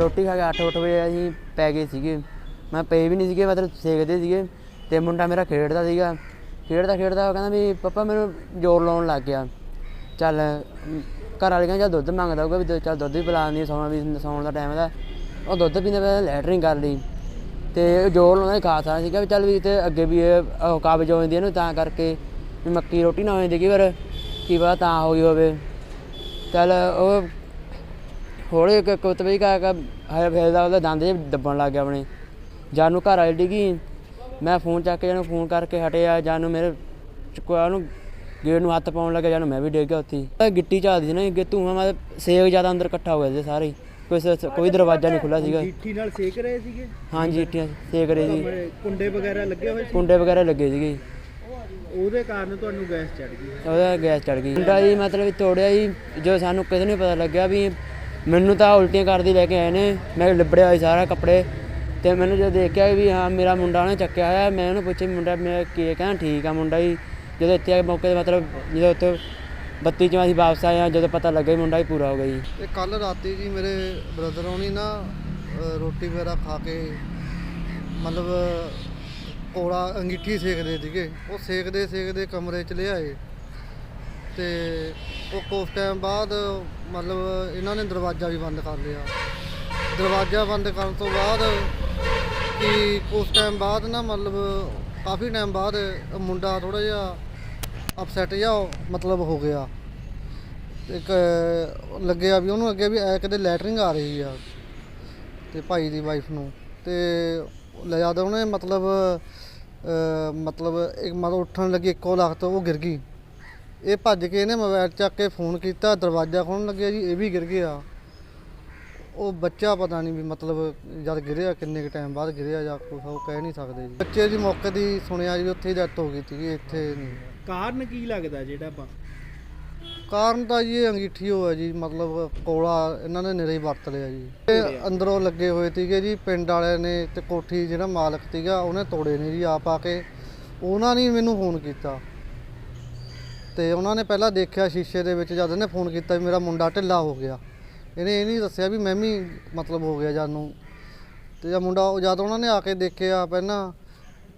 ਰੋਟੀ ਖਾ ਕੇ 8-8 ਵਜੇ ਅਸੀਂ ਪੈ ਗਏ ਸੀਗੇ। ਮੈਂ ਪਏ ਵੀ ਨਹੀਂ ਸੀਗੇ ਮਤਲਬ ਸੇਕਦੇ ਸੀਗੇ ਤੇ ਮੁੰਡਾ ਮੇਰਾ ਖੇਡਦਾ ਸੀਗਾ। ਖੇਡਦਾ ਖੇਡਦਾ ਉਹ ਕਹਿੰਦਾ ਵੀ ਪਾਪਾ, ਮੈਨੂੰ ਜ਼ੋਰ ਲਾਉਣ ਲੱਗ ਗਿਆ। ਚੱਲ, ਘਰ ਵਾਲੇ ਕਹਿੰਦੇ ਚੱਲ ਦੁੱਧ ਮੰਗਦਾ ਹੋਊਗਾ ਵੀ ਚੱਲ ਦੁੱਧ ਵੀ ਪਿਲਾ ਦਿੰਦੀ ਸੌਣਾ ਵੀ, ਸੌਣ ਦਾ ਟਾਈਮ ਦਾ। ਉਹ ਦੁੱਧ ਪੀਂਦਾ ਪਿਆ ਲੈਟਰਿੰਗ ਕਰ ਲਈ। ਤੇ ਜ਼ੋਰ ਲਾਉਣਾ ਹੀ ਖਾਸ ਆ ਸੀਗਾ ਵੀ ਚੱਲ ਵੀ ਤੇ ਅੱਗੇ ਵੀ ਇਹ, ਉਹ ਕਾਬਜ ਹੋ ਜਾਂਦੀ ਇਹਨੂੰ ਤਾਂ ਕਰਕੇ ਵੀ ਮੱਕੀ ਰੋਟੀ ਨਾ ਹੋ ਜਾਂਦੀ ਕਈ ਵਾਰ ਕੀ ਪਤਾ ਤਾਂ ਹੋ ਗਈ ਹੋਵੇ। ਚੱਲ, ਉਹ ਹੌਲੀ ਕੁੱਤਬੀ ਕਾ ਕਾ ਫੇਰਦਾ ਉਹਦਾ ਦੰਦ ਜੇ ਦੱਬਣ ਲੱਗ ਗਿਆ ਆਪਣੇ। ਜਾਨ ਨੂੰ ਘਰ ਵਾਲੀ ਡਿੱਗੀ। ਮੈਂ ਫੋਨ ਚੱਕ ਕੇ ਜਾਨੂੰ ਫੋਨ ਕਰਕੇ ਹਟਿਆ। ਜਾਨੂੰ ਮੇਰੇ ਚੁੱਕਿਆ ਉਹਨੂੰ ਗੇਟ ਨੂੰ ਹੱਥ ਪਾਉਣ ਲੱਗਾ ਜਾਨੂੰ ਮੈਂ ਵੀ ਡਿੱਗ ਗਿਆ ਉੱਥੇ ਗਿੱਟੀ ਝਾਲਦੀ ਸੀ ਨਾ ਅੱਗੇ ਧੂਆਂ ਮਤਲਬ ਸੇਕ ਜ਼ਿਆਦਾ ਅੰਦਰ ਇਕੱਠਾ ਹੋ ਗਿਆ ਸੀ ਸਾਰੇ। ਕੋਈ ਕੋਈ ਦਰਵਾਜ਼ਾ ਨਹੀਂ ਖੁੱਲਾ ਸੀਗਾ। ਗਿੱਠੀ ਨਾਲ ਸੇਕ ਰਹੇ ਸੀਗੇ? ਹਾਂਜੀ ਇੱਟੀਆਂ ਸੇਕ ਰਹੇ ਸੀ। ਕੁੰਡੇ ਵਗੈਰਾ ਲੱਗੇ ਹੋਏ ਸੀ? ਕੁੰਡੇ ਵਗੈਰਾ ਲੱਗੇ ਸੀਗੇ। ਉਹਦੇ ਕਾਰਨ ਤੁਹਾਨੂੰ ਗੈਸ ਚੜ ਗਈ? ਉਹਦਾ ਗੈਸ ਚੜ ਗਈ। ਜੀ ਮਤਲਬ ਤੋੜਿਆ ਜੀ। ਜੋ ਸਾਨੂੰ ਕਿਸੇ ਨੂੰ ਪਤਾ ਲੱਗਿਆ ਵੀ ਮੈਨੂੰ ਤਾਂ ਉਲਟੀਆਂ ਕਰਦੀ ਲੈ ਕੇ ਆਏ ਨੇ। ਮੈਂ ਲਿਬੜਿਆ ਹੋਇਆ ਸਾਰਾ ਕੱਪੜੇ। ਤੇ ਮੈਨੂੰ ਜਦੋਂ ਦੇਖਿਆ ਵੀ ਹਾਂ, ਮੇਰਾ ਮੁੰਡਾ ਉਹਨੇ ਚੱਕਿਆ ਹੋਇਆ, ਮੈਂ ਉਹਨੂੰ ਪੁੱਛਿਆ ਵੀ ਮੁੰਡਾ, ਮੈਂ ਕੀ ਹੈ? ਕਹਿੰਦਾ ਠੀਕ ਆ ਮੁੰਡਾ ਜੀ। ਜਦੋਂ ਇੱਥੇ ਆ ਕੇ ਮੌਕੇ ਤੇ ਮਤਲਬ ਜਦੋਂ ਉੱਥੇ ਬੱਤੀ ਚੋਂ ਅਸੀਂ ਵਾਪਸ ਆਏ ਆ ਜਦੋਂ ਪਤਾ ਲੱਗਾ ਵੀ ਮੁੰਡਾ ਹੀ ਪੂਰਾ ਹੋ ਗਿਆ ਜੀ। ਇਹ ਕੱਲ ਰਾਤੀ ਜੀ ਮੇਰੇ ਬ੍ਰਦਰ ਹੋਣੀ ਨਾ ਰੋਟੀ ਵਗੈਰਾ ਖਾ ਕੇ ਮਤਲਬ ਕੋੜਾ ਅੰਗੀਠੀ ਸੇਕਦੇ ਸੀਗੇ। ਉਹ ਸੇਕਦੇ ਸੇਕਦੇ ਕਮਰੇ ਚ ਲਿਆਏ। ਤੇ ਉਹ ਕੁਝ ਟਾਈਮ ਬਾਅਦ ਮਤਲਬ ਇਹਨਾਂ ਨੇ ਦਰਵਾਜ਼ਾ ਵੀ ਬੰਦ ਕਰ ਲਿਆ। ਦਰਵਾਜ਼ਾ ਬੰਦ ਕਰਨ ਤੋਂ ਬਾਅਦ ਕਿ ਕੁਝ ਟਾਈਮ ਬਾਅਦ ਨਾ ਮਤਲਬ ਕਾਫੀ ਟਾਈਮ ਬਾਅਦ ਮੁੰਡਾ ਥੋੜਾ ਜਿਹਾ ਅਪਸੈਟ ਜਿਹਾ ਮਤਲਬ ਹੋ ਗਿਆ। ਇੱਕ ਲੱਗਿਆ ਵੀ ਉਹਨੂੰ ਅੱਗੇ ਵੀ ਐ ਕਦੇ ਲੈਟਰਿੰਗ ਆ ਰਹੀ ਆ ਤੇ ਭਾਈ ਦੀ ਵਾਈਫ ਨੂੰ ਤੇ ਲੈ ਜਾਂਦਾ ਉਹਨੇ ਮਤਲਬ ਮਤਲਬ ਇੱਕ ਮਤਲਬ ਉੱਠਣ ਲੱਗੀ ਇੱਕੋ ਲੱਖ ਤੋਂ ਉਹ ਗਿਰ ਗਈ। ਇਹ ਭੱਜ ਕੇ ਇਹਨੇ ਮੋਬਾਈਲ ਚੱਕ ਕੇ ਫੋਨ ਕੀਤਾ ਦਰਵਾਜ਼ਾ ਖੋਲ੍ਹਣ ਲੱਗਿਆ ਜੀ ਇਹ ਵੀ ਗਿਰ ਗਿਆ। ਉਹ ਬੱਚਾ ਪਤਾ ਨਹੀਂ ਵੀ ਮਤਲਬ ਜਦ ਗਿਰਿਆ ਕਿੰਨੇ ਕੁ ਟਾਈਮ ਬਾਅਦ ਗਿਰਿਆ ਜਾਂ ਕੁਛ ਉਹ ਕਹਿ ਨਹੀਂ ਸਕਦੇ ਜੀ। ਬੱਚੇ ਦੀ ਮੌਕੇ ਦੀ ਸੁਣਿਆ ਜੀ ਉੱਥੇ ਹੀ ਡੈਥ ਹੋ ਗਈ ਸੀ ਇੱਥੇ ਨਹੀਂ। ਕਾਰਨ ਕੀ ਲੱਗਦਾ ਜਿਹੜਾ ਆਪਾਂ? ਕਾਰਨ ਤਾਂ ਜੀ ਇਹ ਅੰਗੀਠੀ ਹੋਇਆ ਜੀ ਮਤਲਬ ਕੋਲਾ ਇਹਨਾਂ ਨੇ ਨਿਰੇ ਹੀ ਵਰਤ ਲਿਆ ਜੀ। ਇਹ ਅੰਦਰੋਂ ਲੱਗੇ ਹੋਏ ਸੀਗੇ ਜੀ ਪਿੰਡ ਵਾਲਿਆਂ ਨੇ ਤੇ ਕੋਠੀ ਜਿਹੜਾ ਮਾਲਕ ਸੀਗਾ ਉਹਨੇ ਤੋੜੇ ਨੇ ਜੀ ਆਪ ਆ ਕੇ। ਉਹਨਾਂ ਨੇ ਮੈਨੂੰ ਫੋਨ ਕੀਤਾ। ਤੇ ਉਹਨਾਂ ਨੇ ਪਹਿਲਾਂ ਦੇਖਿਆ ਸ਼ੀਸ਼ੇ ਦੇ ਵਿੱਚ ਜਦ ਇਹਨੇ ਫੋਨ ਕੀਤਾ ਵੀ ਮੇਰਾ ਮੁੰਡਾ ਢਿੱਲਾ ਹੋ ਗਿਆ। ਇਹਨੇ ਇਹ ਨਹੀਂ ਦੱਸਿਆ ਵੀ ਮੈਂ ਵੀ ਮਤਲਬ ਹੋ ਗਿਆ ਜਦ ਨੂੰ। ਤੇ ਜਦ ਮੁੰਡਾ ਜਦ ਉਹਨਾਂ ਨੇ ਆ ਕੇ ਦੇਖਿਆ ਪਹਿਲਾਂ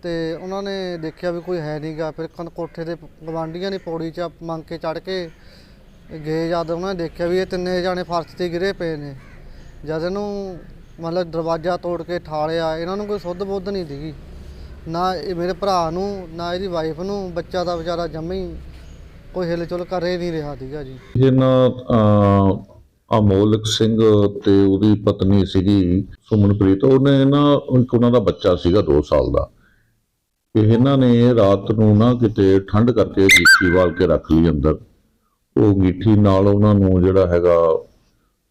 ਤੇ ਉਹਨਾਂ ਨੇ ਦੇਖਿਆ ਵੀ ਕੋਈ ਹੈ ਨਹੀਂਗਾ ਫਿਰ ਕੋਠੇ ਦੇ ਗਵਾਂਡੀਆਂ ਨੇ ਪੌੜੀ 'ਚ ਮੰਗ ਕੇ ਚੜ ਕੇ ਗਏ, ਜਦ ਉਹਨਾਂ ਨੇ ਦੇਖਿਆ ਵੀ ਇਹ ਤਿੰਨੇ ਜਾਣੇ ਫਰਸ਼ ਤੇ ਗਿਰੇ ਪਏ ਨੇ। ਜਦ ਇਹਨੂੰ ਮਤਲਬ ਦਰਵਾਜ਼ਾ ਤੋੜ ਕੇ ਠਾਲਿਆ, ਇਹਨਾਂ ਨੂੰ ਕੋਈ ਸੁੱਧ ਬੁੱਧ ਨਹੀਂ ਸੀਗੀ। ਨਾ ਇਹ ਮੇਰੇ ਭਰਾ ਨੂੰ, ਨਾ ਇਹਦੀ ਵਾਈਫ ਨੂੰ, ਬੱਚਾ ਦਾ ਵਿਚਾਰਾ ਜੰਮੀ ਕੋਈ ਹਿਲ ਕਰ ਹੀ ਨਹੀਂ ਰਿਹਾ ਸੀਗਾ ਜੀ। ਇਹਨਾਂ ਅਮੋਲਕ ਸਿੰਘ ਤੇ ਉਹਦੀ ਪਤਨੀ ਸੀਗੀ ਸੁਮਨਪ੍ਰੀਤ, ਉਹਨੇ ਨਾ ਉਹਨਾਂ ਦਾ ਬੱਚਾ ਸੀਗਾ 2 ਸਾਲ ਦਾ। ਇਹਨਾਂ ਨੇ ਰਾਤ ਨੂੰ ਨਾ ਕਿਤੇ ਠੰਡ ਕਰਕੇ ਗੀਠੀ ਵਾਲ ਕੇ ਰੱਖ ਲਈ ਅੰਦਰ। ਉਹ ਗੀਠੀ ਨਾਲ ਉਹਨਾਂ ਨੂੰ ਜਿਹੜਾ ਹੈਗਾ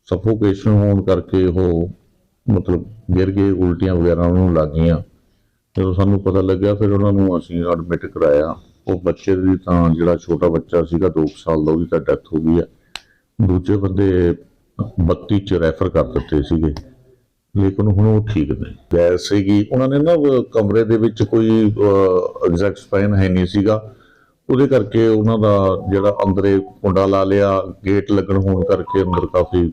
ਸਫੋਕੇਸ਼ਨ ਹੋਣ ਕਰਕੇ ਉਹ ਮਤਲਬ ਗਿਰ ਗਏ, ਉਲਟੀਆਂ ਵਗੈਰਾ ਉਹਨਾਂ ਨੂੰ ਲੱਗ ਗਈਆਂ। ਜਦੋਂ ਸਾਨੂੰ ਪਤਾ ਲੱਗਿਆ, ਫਿਰ ਉਹਨਾਂ ਨੂੰ ਅਸੀਂ ਐਡਮਿਟ ਕਰਾਇਆ। ਉਹ ਬੱਚੇ ਦੀ ਤਾਂ ਜਿਹੜਾ ਛੋਟਾ ਬੱਚਾ ਸੀਗਾ 2 ਸਾਲ ਦਾ ਉਹਦੀ ਤਾਂ ਡੈਥ ਹੋ ਗਈ ਹੈ ਦੂਜੇ ਬੰਦੇ 32 ਚ ਰੈਫਰ ਕਰ ਦਿੱਤੇ ਸੀਗੇ। ਲੇਕਿਨ ਹੁਣ ਉਹ ਠੀਕ ਨੇ। ਗੈਸ ਸੀਗੀ। ਉਹਨਾਂ ਨੇ ਨਾ ਕਮਰੇ ਦੇ ਵਿੱਚ ਕੋਈ ਐਗਜ਼ੈਕਟ ਸਪੈਨ ਹੈ ਨਹੀਂ ਸੀਗਾ। ਉਹਦੇ ਕਰਕੇ ਉਹਨਾਂ ਦਾ ਜਿਹੜਾ ਅੰਦਰੇ ਕੁੰਡਾ ਲਾ ਲਿਆ ਗੇਟ ਲੱਗਣ ਹੋਣ ਕਰਕੇ ਅੰਦਰ ਕਾਫੀ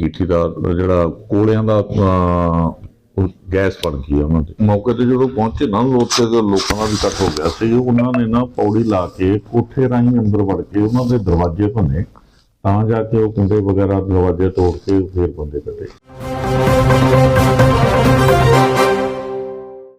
ਗੀਠੀ ਦਾ ਜਿਹੜਾ ਕੋਲਿਆਂ ਦਾ ਅਹ, ਉਹ ਗੈਸ ਬਣ ਗਈ ਉਹਨਾਂ ਦੇ। ਮੌਕੇ ਤੇ ਜਦੋਂ ਪਹੁੰਚੇ ਨਾ ਲੋਕ ਲੋਕਾਂ ਦਾ ਵੀ ਇਕੱਠ ਹੋ ਗਿਆ ਸੀ। ਉਹਨਾਂ ਨੇ ਨਾ ਪੌੜੀ ਲਾ ਕੇ ਕੋਠੇ ਰਾਹੀਂ ਅੰਦਰ ਵੜ ਕੇ ਉਹਨਾਂ ਦੇ ਦਰਵਾਜ਼ੇ ਭੰਨੇ, ਤਾਂ ਜਾ ਕੇ ਉਹ ਕੁੰਡੇ ਵਗੈਰਾ ਦਰਵਾਜ਼ੇ ਤੋੜ ਕੇ ਫੇਰ ਬੰਦੇ ਕੱਢੇ।